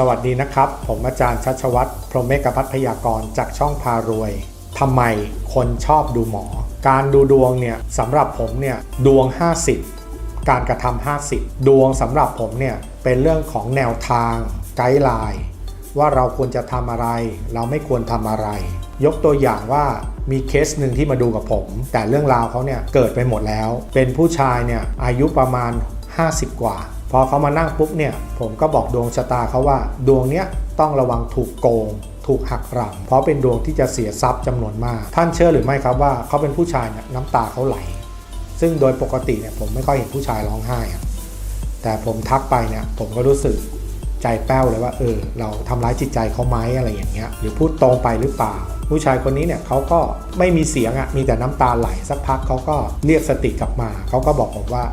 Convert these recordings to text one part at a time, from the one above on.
สวัสดีนะครับ ผมอาจารย์ชัชวัตรพรหมเมกพัฒพยากรจากช่องพารวยทำไมคนชอบดูหมอ การดูดวงเนี่ยสำหรับผมเนี่ยดวง 50 การกระทำ50 ดวงสำหรับผมเนี่ยเป็นเรื่องของแนวทางไกด์ไลน์ว่าเราควรจะทำอะไร เราไม่ควรทำอะไร ยกตัวอย่างว่ามีเคสหนึ่งที่มาดูกับผม แต่เรื่องราวเขาเนี่ยเกิดไปหมดแล้ว เป็นผู้ชายเนี่ยอายุประมาณ 50 กว่า พอเขามานั่งปุ๊บเนี่ยผมก็บอกดวงชะตาเขาว่าดวงเนี้ยต้องระวังถูกโกง ถูกหักหลังเพราะเป็นดวงที่จะเสียทรัพย์จำนวนมาก ท่านเชื่อหรือไม่ครับว่าเขาเป็นผู้ชายเนี่ยน้ำตาเขาไหล ซึ่งโดยปกติเนี่ยผมไม่ค่อยเห็นผู้ชายร้องไห้แต่ผมทักไปเนี่ยผมก็รู้สึกใจแป้วเลยว่าเออเราทำร้ายจิตใจเขาไหมอะไรอย่างเงี้ยหรือพูดตรงไปหรือเปล่า ผู้ชายคนนี้เนี่ยเขาก็ไม่มีเสียงอะ่ะมีแต่น้ำตาไหลสักพักเขาก็เรียกสติกลับมาเขาก็บอกผมว่า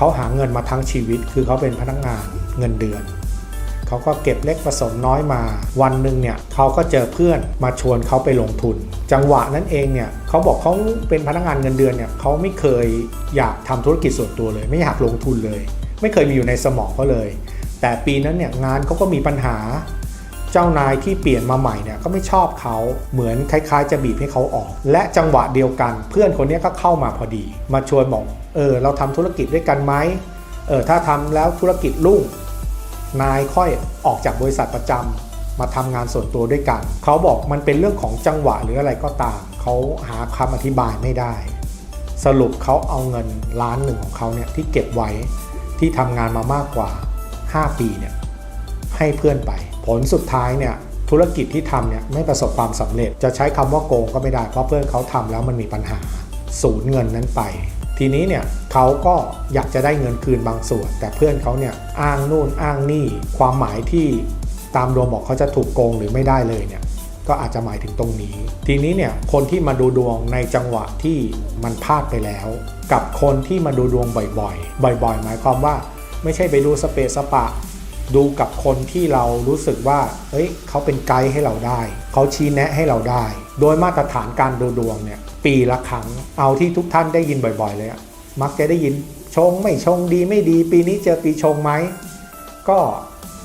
เขาหาเงินมาทั้งชีวิต คือเขาเป็นพนักงานเงินเดือน เขาก็เก็บเล็กผสมน้อยมา วันหนึ่งเนี่ยเขาก็เจอเพื่อนมาชวนเขาไปลงทุน จังหวะนั้นเองเนี่ยเขาบอกเขาเป็นพนักงานเงินเดือนเนี่ยเขาไม่เคยอยากทำธุรกิจส่วนตัวเลย ไม่อยากลงทุนเลย ไม่เคยมีอยู่ในสมองเขาเลย แต่ปีนั้นเนี่ยงานเขาก็มีปัญหา เจ้านายที่เปลี่ยนมาใหม่เนี่ยก็ไม่ชอบเขาเหมือนคล้ายๆ จะบีบให้เขาออก และจังหวะเดียวกัน เพื่อนคนนี้ก็เข้ามาพอดี มาชวนบอกเออเราทำธุรกิจด้วยกันไหมเออถ้าทำแล้วธุรกิจรุ่งนายค่อยออกจากบริษัทประจำมาทำงานส่วนตัวด้วยกัน เขาบอกมันเป็นเรื่องของจังหวะหรืออะไรก็ตาม เขาหาคำอธิบายไม่ได้ สรุปเขาเอาเงินล้านหนึ่งของเขาเนี่ยที่เก็บไว้ที่ทำงานมามากกว่า 5 ปีเนี่ย ให้เพื่อนไป ผลสุดท้ายเนี่ยธุรกิจที่ทำเนี่ยไม่ประสบความสำเร็จ จะใช้คำว่าโกงก็ไม่ได้เพราะเพื่อนเขาทำแล้วมันมีปัญหาสูญเงินนั้นไป ทีนี้เนี่ยเขาก็อยากจะได้เงินคืนบางส่วน แต่เพื่อนเขาเนี่ยอ้างนู่นอ้างนี่ ความหมายที่ตามดวงบอกเขาจะถูกโกงหรือไม่ได้เลยเนี่ยก็อาจจะหมายถึงตรงนี้ ทีนี้เนี่ยคนที่มาดูดวงในจังหวะที่มันพลาดไปแล้ว กับคนที่มาดูดวงบ่อยๆ บ่อย ๆ หมายความว่าไม่ใช่ไปดูสเปซสปะ ดูกับคนที่เรารู้สึกว่า เฮ้ย เขาเป็นไกด์ให้เราได้ เขาชี้แนะให้เราได้ โดยมาตรฐานการดูดวงเนี่ย ปีละครั้ง เอาที่ทุกท่านได้ยินบ่อย ๆ เลยอะมักจะได้ยินชงไม่ชงดีไม่ดี ปีนี้เจอปีชงไหม ก็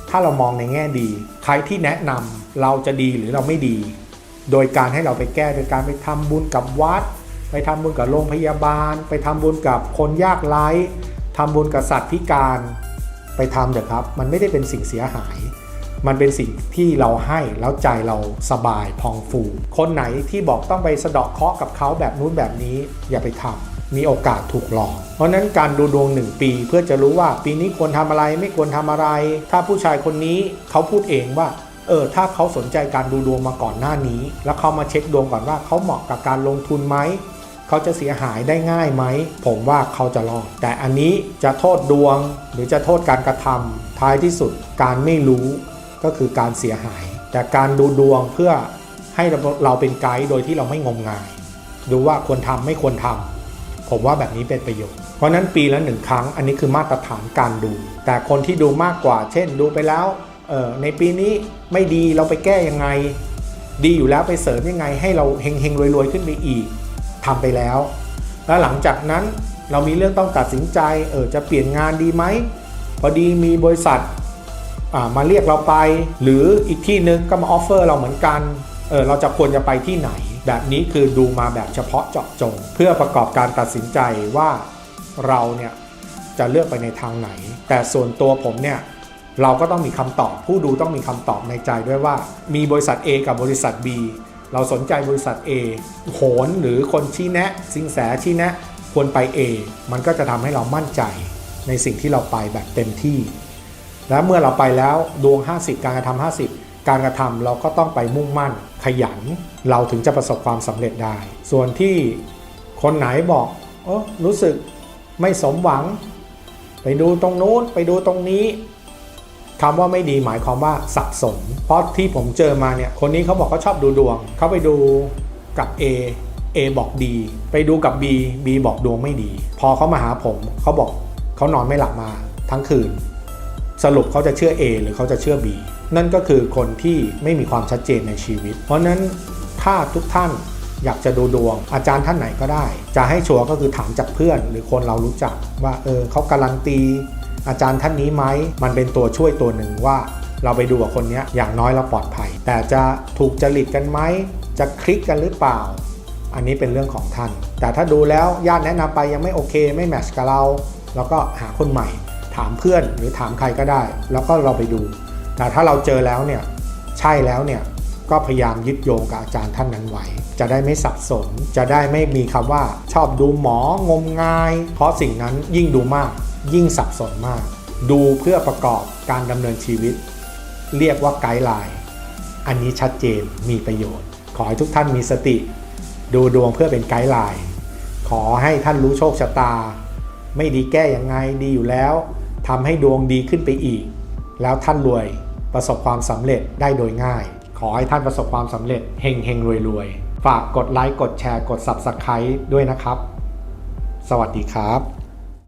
ถ้าเรามองในแง่ดี ใครที่แนะนำเราจะดีหรือเราไม่ดี โดยการให้เราไปแก้โดยการไปทำบุญกับวัด ไปทำบุญกับโรงพยาบาล ไปทำบุญกับคนยากไร้ทำบุญกับสัตว์พิการ ไปทำเถอะครับ มันไม่ได้เป็นสิ่งเสียหาย มันเป็นสิ่งที่เราให้แล้วใจเราสบายพองฟู คนไหนที่บอกต้องไปสะเดาะเคาะกับเขาแบบนู้นแบบนี้อย่าไปทำมีโอกาสถูกหลอก เพราะฉะนั้นการดูดวงหนึ่งปีเพื่อจะรู้ว่าปีนี้ควรทำอะไรไม่ควรทำอะไร ถ้าผู้ชายคนนี้เขาพูดเองว่า เออ ถ้าเขาสนใจการดูดวงมาก่อนหน้านี้ แล้วเขามาเช็คดวงก่อนว่าเขาเหมาะกับการลงทุนไหม เขาจะเสียหายได้ง่ายไหม ผมว่าเขาจะรอด แต่อันนี้จะโทษดวง หรือจะโทษการกระทำท้ายที่สุดการไม่รู้ก็คือการเสียหาย แต่การดูดวงเพื่อให้เราเราเป็นไกด์โดยที่เราไม่งมงาย ดูว่าควรทำไม่ควรทำผมว่าแบบนี้เป็นประโยชน์ เพราะนั้นปีละหนึ่งครั้ง อันนี้คือมาตรฐานการดู แต่คนที่ดูมากกว่า เช่น ดูไปแล้วเออในปีนี้ไม่ดีเราไปแก้ยังไง ดีอยู่แล้วไปเสริมยังไงให้เราเฮงเฮงๆรวยขึ้นไปอีก ทำไปแล้ว แล้วหลังจากนั้นเรามีเรื่องต้องตัดสินใจเออจะเปลี่ยนงานดีไหมพอดีมีบริษัทอ่ามาเรียกเราไป หรืออีกที่นึงก็มาออฟเฟอร์เราเหมือนกันเออเราจะควรจะไปที่ไหน แบบนี้คือดูมาแบบเฉพาะเจาะจง เพื่อประกอบการตัดสินใจว่าเราเนี่ยจะเลือกไปในทางไหน แต่ส่วนตัวผมเนี่ยเราก็ต้องมีคำตอบ ผู้ดูต้องมีคำตอบในใจด้วยว่า มีบริษัท A กับบริษัท B เราสนใจบริษัท A โหนหรือคนชี้แนะ สิงแสชี้แนะ ควรไป A มันก็จะทำให้เรามั่นใจในสิ่งที่เราไปแบบเต็มที่ และเมื่อเราไปแล้วดวง 50 การกระทำ50 การกระทำเราก็ต้องไปมุ่งมั่นขยัน เราถึงจะประสบความสำเร็จได้ ส่วนที่คนไหนบอกเออรู้สึกไม่สมหวัง ไปดูตรงนู้นไปดูตรงนี้ คำว่าไม่ดีหมายความว่าสับสนเพราะที่ผมเจอมาเนี่ย คนนี้เขาบอกเขาชอบดูดวง เขาไปดูกับ A A บอกดี ไปดูกับ B B บอกดวงไม่ดี พอเขามาหาผม เขาบอกเขานอนไม่หลับมาทั้งคืน สรุปเขาจะเชื่อ A หรือเขาจะเชื่อ B นั่นก็คือคนที่ไม่มีความชัดเจนในชีวิต เพราะฉะนั้นถ้าทุกท่านอยากจะดูดวง อาจารย์ท่านไหนก็ได้ จะให้ชัวร์ก็คือถามจากเพื่อน หรือคนเรารู้จักว่าเออเขาการันตี อาจารย์ท่านนี้ไหมมันเป็นตัวช่วยตัวหนึ่งว่า เราไปดูกับคนนี้อย่างน้อยเราปลอดภัย แต่จะถูกจริตกันไหมจะคลิกกันหรือเปล่า อันนี้เป็นเรื่องของท่าน แต่ถ้าดูแล้วญาติแนะนำไปยังไม่โอเคไม่แมชกับเราแล้วก็หาคนใหม่ ถามเพื่อนหรือถามใครก็ได้ แล้วก็เราไปดู แต่ถ้าเราเจอแล้วเนี่ยใช่แล้วเนี่ยก็พยายามยึดโยงกับอาจารย์ท่านนั้นไว้จะได้ไม่สับสน จะได้ไม่มีคำว่าชอบดูหมองมงาย เพราะสิ่งนั้นยิ่งดูมาก ยิ่งสับสนมาก ดูเพื่อประกอบการดำเนินชีวิต เรียกว่าไกด์ไลน์ อันนี้ชัดเจนมีประโยชน์ ขอให้ทุกท่านมีสติ ดูดวงเพื่อเป็นไกด์ไลน์ ขอให้ท่านรู้โชคชะตา ไม่ดีแก้ยังไงดีอยู่แล้วทำให้ดวงดีขึ้นไปอีก แล้วท่านรวยประสบความสำเร็จได้โดยง่าย ขอให้ท่านประสบความสำเร็จเฮงเฮงรวยรวยฝากกดไลค์กดแชร์กด Subscribe ด้วยนะครับ สวัสดีครับ